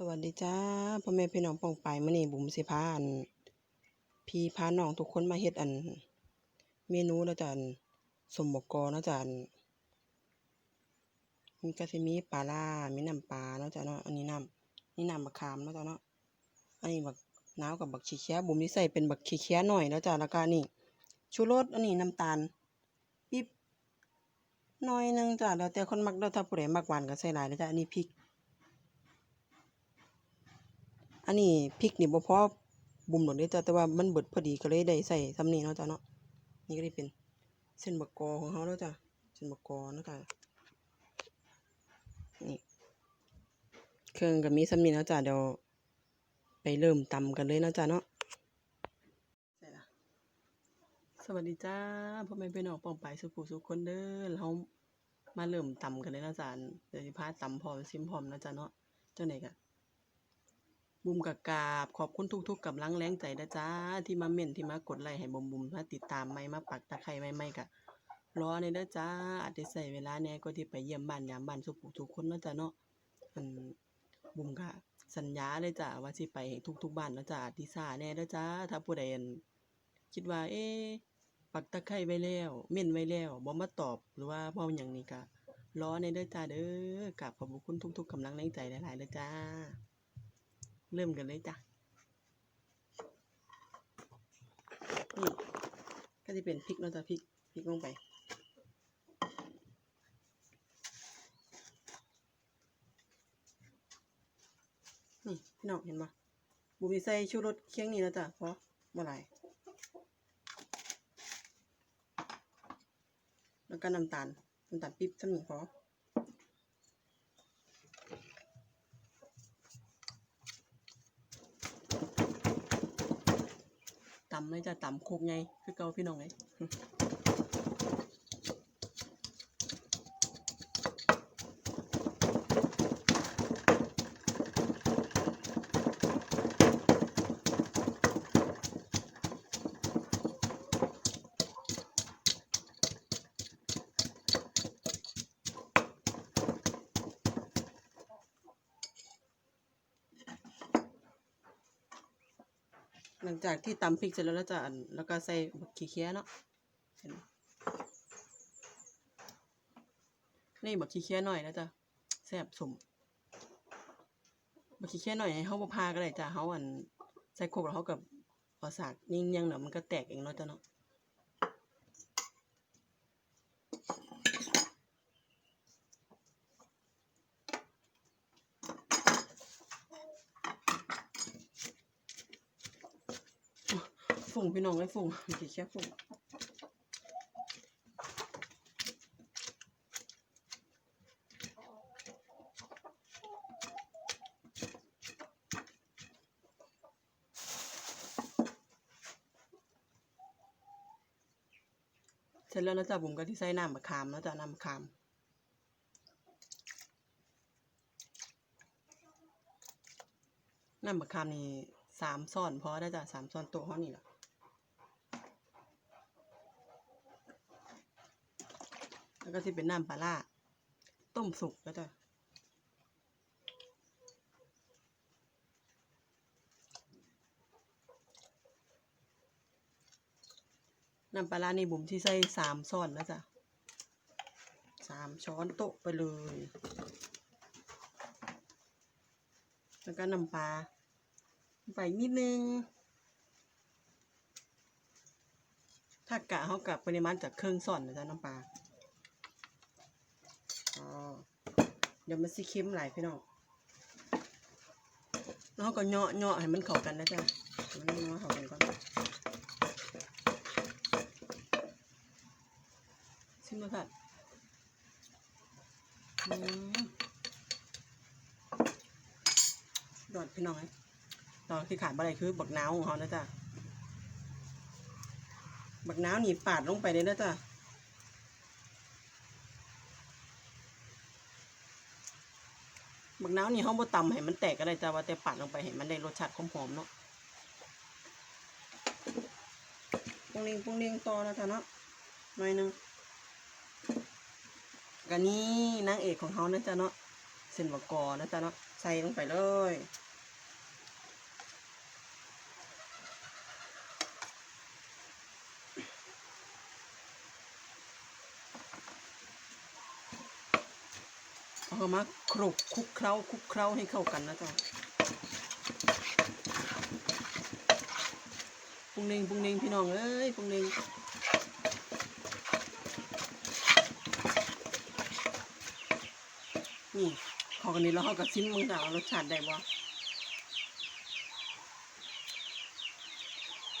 สวัสดีจ้าพ่อแม่พี่น้องปองไปมื้อนี้บุ๋มสิพาอันพี่พาน้องทุกคนมาเฮ็ดอัน เมนูนะจ้ะอันสมบกเนะจ้ะอันมันก็สิมีปลาร้ามีน้ำปลาเนาะจ้ะเนาะอันนี้น้ำนี่น้ำมะขามเนาะจ้ะเนาะอันนี้บักน้าวกับบักขี้เคี้ยบุ๋มสิใส่เป็นบักขี้เคี้ยหน่อยเนาะจ้ะแล้วก็นี่ชูรสอันนี้น้ำตาลปิ๊บหน่อยหนึงจ้ะแล้วแต่คนมักเด้อถ้าผู้ใดมักหวานก็ใส่หลายเด้อจ้ะอันนี้พริก อันนี้พริกนี่บ่พอบุ่มดอกเด้จ้ะแต่ว่ามันเบิดพอดีก็เลยได้ใส่ส่ำนี้เนาะจ้ะเนาะนี่ก็ได้เป็นเส้นบักกอของเฮาแล้วจ้ะเส้นบักกอนะจ้ะนี่เครื่องก็มีส่ำนี้แล้วจ้ะเดี๋ยวไปเริ่มตำกันเลยนะจ้ะเนาะสวัสดีจ้าพ่อแม่พี่น้องป้องปายสุขุสุขคนเด้อเรามาเริ่มตำกันเลยนะจ้ะเดี๋ยวพาตำพร้อมซิมพร้อมนะจ้ะเนาะเจังได๋ก็ บุมกะกาบขอบคุณทุกๆกำลังแรงใจนะจ้าที่มาเม่นที่มากดไลค์ให้บุมบุมมาติดตามใหม่มาปักตะไคร้ใหม่กะรอในเด้อจ้าอาจจะใช้เวลาแน่ก็ที่ไปเยี่ยมบ้านยามบ้านสุขทุกคนนาะจ้าเนาะอันบุมก็สัญญาเลยจ้าว่าสิไปทุกๆบ้านนาะจ้าอาจสิช้าแน่เด้อจ้าถ้าผู้ใดนคิดว่า เอ๊ะปักตะไคร้ไว้แล้วเม่นไว้แล้วบ่มาตอบหรือว่าบ่หยังนี่ก็รอในเด้อจ้าเด้อกราบขอบคุณทุกๆกำลังแรงใจหลายๆเด้อจ้า เริ่มกันเลยจ้ะนี่ก็จะเป็นพริกเนาจะพริกพริกลงไปนี่พี่น้องเห็นปะบูมีใส่ชูรสเคียงนี่นะจ้ะเพราะบ่หลายแล้วก็น้ำตาลน้ำตาลปิ๊บสำนีพอ ตำเลย จะต่ำโคกไงคือเก่าพี่น้องไง ลังจากที่ตำพริกเสร็จแล้วแล้วจะอันแล้วก็ใส่บักขี้เคี้ยเนาะเห็นนี่บักขี้เคี้ยหน่อยแล้วจ้ะแซ่บสมบักขี้เคี้ยหน่อยให้เฮาบ่พาก็ได้จ้ะเฮาอันใส่โคกแล้วเฮากับเอสากนิ่งยังเนาะมันก็แตกเองเนาะจ้ะเนาะ ฝุ่งพี่น้องไอ้ฝุ่งบักขี้เคี้ยฝุ่งเสร็จแล้วนะจ้ะบุ๋มก็ที่ใส่น้ำมะขามแล้วจ้ะน้ำมะขามน้ำมะขามนี่สามช้อนพอได้จ้ะสามช้อนโต๊ะเฮานี่ล่ะ แล้วก็ที่เป็นน้ำปลาร้าต้มสุกแล้วจ้ะน้ำปลาร้านี่บุ๋มที่ใส่สามช้อนแล้วจ้ะสามช้อนโต๊ะไปเลย แล้วก็น้ำปลาไปนิดนึง ถ้ากะเขากับปริมาณจากเครื่องส่อนนะจ๊ะน้ำปลา อ๋อ เดี๋ยวมันสิเค็มหลายพี่น้องแล้วเราก็เหยาะเหยาะให้มันเข้ากันนะจ๊ะมันเหยาะเข้ากันก่อนชิมดูค่ะอืมยอดพี่น้องไอ้ตอนที่ขาดอะไรคือบักน้าวของเขานะจ๊ะบักน้าวนี่ปาดลงไปเลยนะจ๊ะ บักนาวนี่เฮาบ่ตำให้มันแตกก็ได้จ้าว่าแต่ปาดลงไปให้มันได้รสชาติหอมๆเนาะปุ้งเลียงปุ้งเลียงต่อนะจ๊ะเนาะหน่อยนึงกันนี้นางเอกของเขานะจ๊ะเนาะเส้นบะกอนะจ๊ะเนาะใส่ลงไปเลย เอามาคลุกคุกเคล้าคุกเคล้าให้เข้ากันนะจ๊ะปุงเนงปุงเนงพี่น้องเอ้ยปุงเนงนี่ขอกันนี้แล้วเขาก็ซิมมึงจ้ะว่ารสชาติได้บ่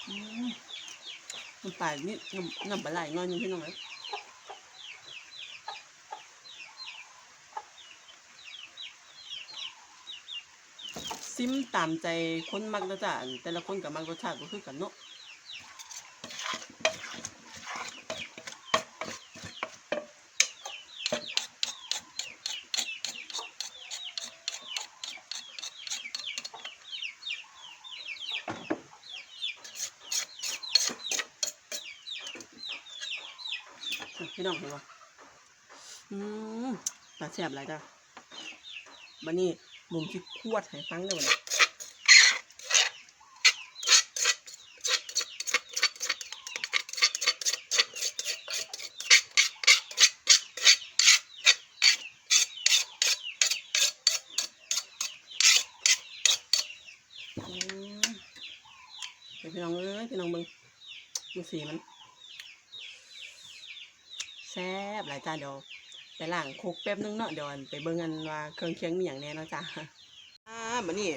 อืมมันปลานี่น้ำน้ำปลาไหลน้อยนึงพี่น้องเอ้ย ซิมตามใจคนมักนะจ๊ะแต่ละคนกับมักรสชาติก็คือกันเนาะพี่น้องเห็นปะอืมตาแซ่บหลายจ้ะบันนี้ บุ๋มสิควดให้ฟังเด้อบัดนี้อืมเดี๋ยพี่น้องเอ้ยพี่น้องเบิ่งดูสีมัน แซ่บหลายจ้าเดี๋ยว ไปล้างโคกแป๊บนึงเนาะเดี๋ยวอันไปเบิ่งกันว่าเครื่องเคียงมีอย่างแน่เนาะจ้าอ่าบัดนี้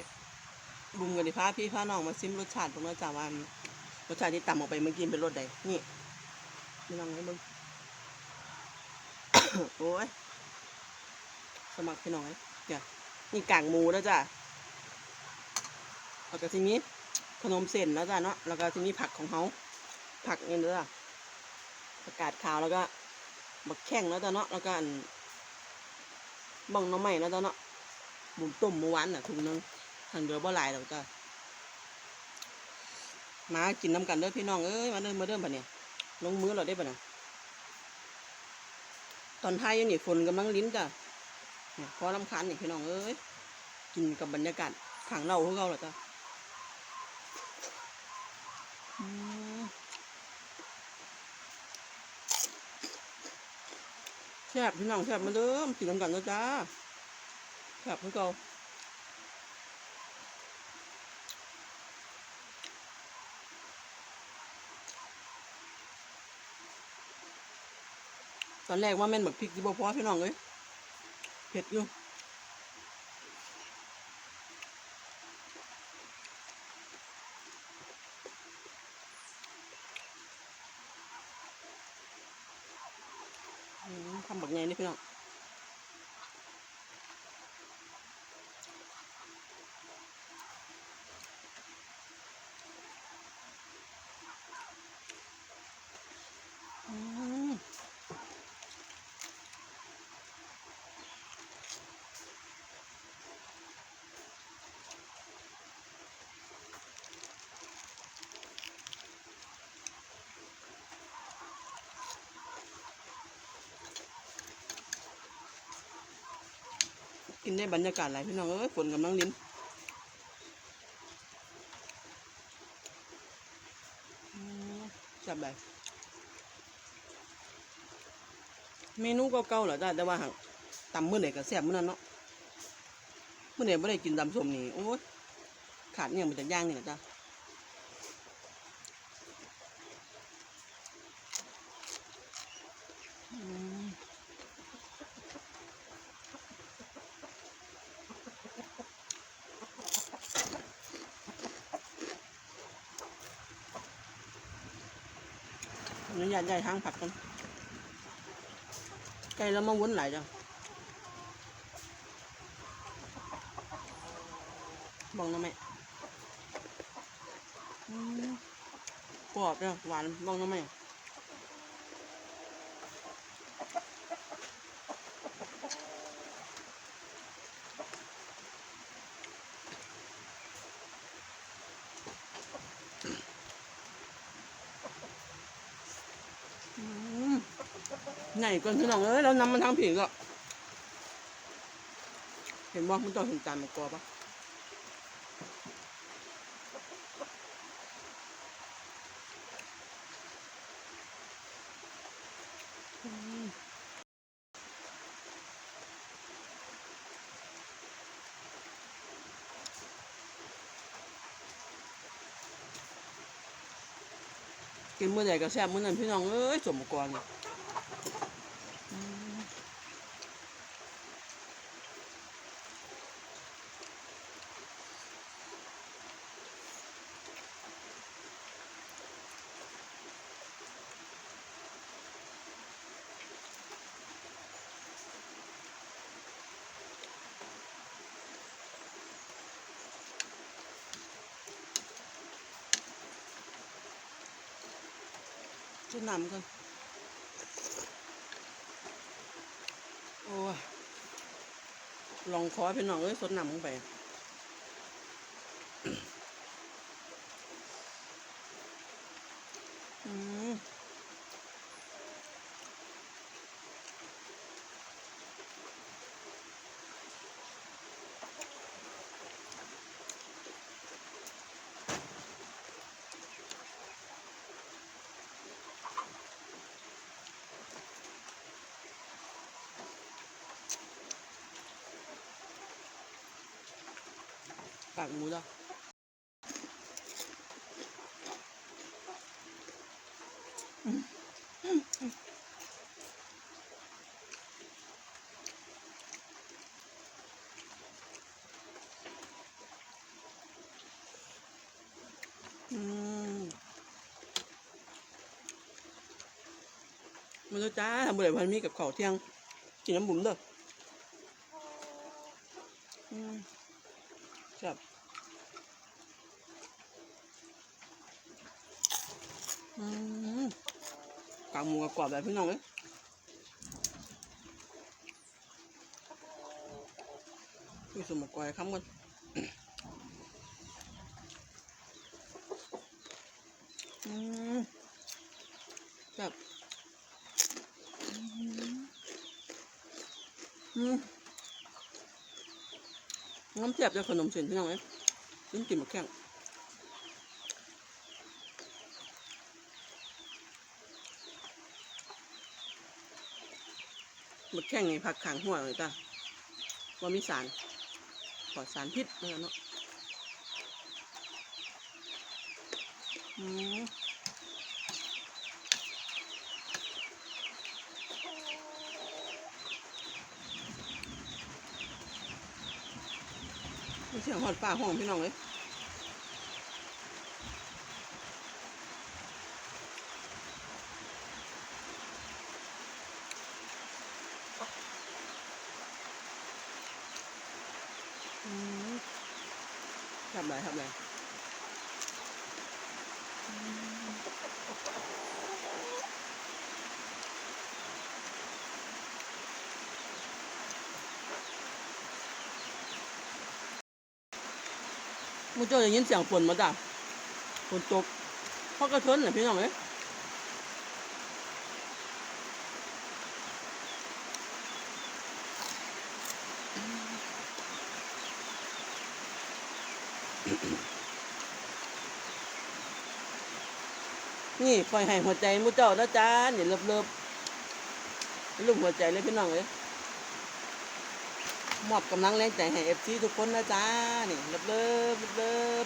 บุ้มกันดิพาพี่พาน้องมาซิมรสชาติผมเนาะจ้าว่ารสชาติที่ต่ำออกไปเมื่อกี้เป็นรสใดนี่พี่น้องให้เบิ่งโอ้ยสมัครพี่น้องเอ้ยเดี๋ยวนี่กางหมูแล้วจ้าแล้วก็ทีนี้ขนมเส้นแล้วจ้ะเนาะแล้วก็ทีนี้ผักของเขาผักนี่เด้อประกาศขาวแล้วก็ บักแข้งแล้วจ้ะเนาะแล้วก็อันบ้องน้ำใหม่แล้วจ้ะเนาะบุ๋มต้มเมื่อวานน่ะถุงนึงทางเดือบ่หลายแล้วจ้ะมากินน้ำกันเด้อพี่น้องเอ้ยมาเด้อมาเด้อปะเนี่ยลงมือเราได้ปะเนี่ยตอนท้ายยู่นี่ฝนกำลังลิ้นจ้ะเนี่ยพอลำคาญนี่พี่น้องเอ้ยกินกับบรรยากาศขังเราของเราเหรอจ้ะ แซ่บพี่น้องแซ่บมาเด้อมากินน้ำกันนะจ้าแซ่บคือเก่าตอนแรกว่าแม่นแบบพริกที่บ่พอพี่น้องเอ้ยเผ็ดอยู่ อืมทำแบบไงนี่พี่น้องอืม กินได้บรรยากาศหลายพี่น้องเอ้ยฝนกำลังลิ้นจับได้เมนูเก่าๆเหรอจ้าแต่ว่าตำมื้อไหนก็แซ่บมื้อนั้นเนาะเมื่อไหนไม่ได้กินตำส้มนี่โอ้ยขาดเนี่ยมันจะย่างนี่นะจ้าอืม ไก่ทางผักกันไก่แล้วมาวนหลายจังบอกนะแม่อืมกรอบเนี่ยหวานบอกนะแม่อืม ไหนก่อนพี่น้องเอ้ยเรานำมันทางผิงก็เห็นว่ามันต้องเห็นจานมะกอปะอืมกินเมื่อใดก็แซ่บเมื่อนั้นพี่น้องเอ้ยสมกรเนี่ย ช่วยน้ำกันโอ้ลองคอพี่น้องเอ้ยสดน้ำลงไป อืม ปากหมูจ้ะอืมมันจะจ้าทำบุญพันมีกับข้าเที่ยงกินน้ำบุ๋มเด้อมครับอืมกากห มูกรอบแบบพี่น้องเอ้ยมีสมกรอยคำกันอืมครับอืมน้ำเจ็บจากขนมเส้นพี่น้องเอ้ยลิ้นกินมาแข้ง มาแข้งไงผักขางหัวเลยจ้ะว่ามีสารปลอดสารพิษเลยเนาะอืมเสียงหอดฟ้าห้องพี่น้องเลย ทำไรทำไรมูเจ้าได้ยินเสียงฝนมาจ้ะฝนตกเพราะกระเทินเหรอพี่น้องเอ้ย นี่อยให้หัวใจมูเจ้านะจ้าเนี่ยเลิบเลิบลูกหัวใจเลยพี่น้องเอ้ยมอบกำลังแรงใจให้เอฟซีทุกคนนะจ้านี่เลิบเลิบเลิบ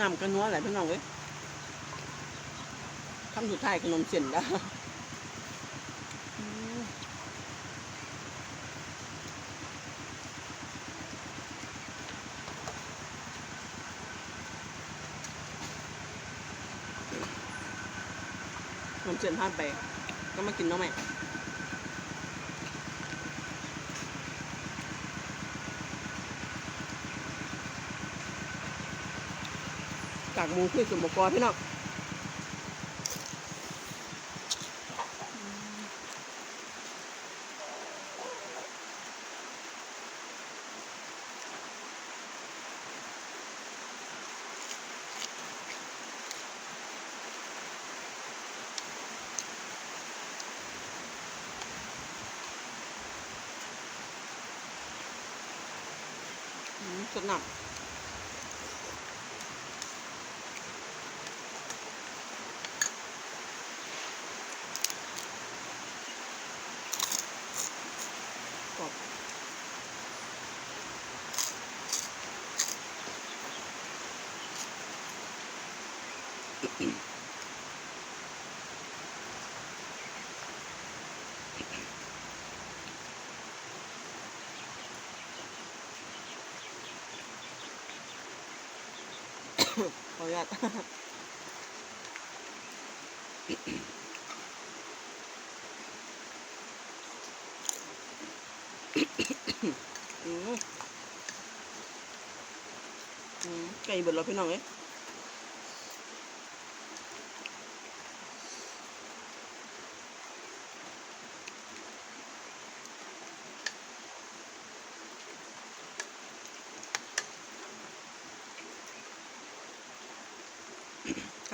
น้ำกันนัวแหละพี่น้องเอ้ยคำสุดท้ายขนมเส้นแล้วขนมเส้นพลาดไป ก็มากินน้องใหม่ กากหมูคือสมบกรพี่น้องสนัก ขออนุญาตอื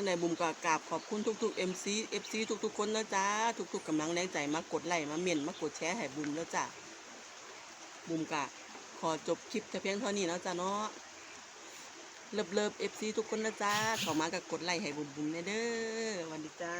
จังใดบุมก็กราบขอบคุณทุกๆ MC FC ทุกๆ คนนะจ้าทุกๆกำลังแรงใจมากดไลค์มาเมียนมากดแชร์ให้บุมแล้วจ้าบุมกะขอจบคลิปแต่เพียงเท่านี้แล้วจ้าเนาะเลิฟเลิฟ FC ทุกคนนะจ้าเข้ามากับกดไลค์ให้บุมบุมแน่เด้อวันดีจ้า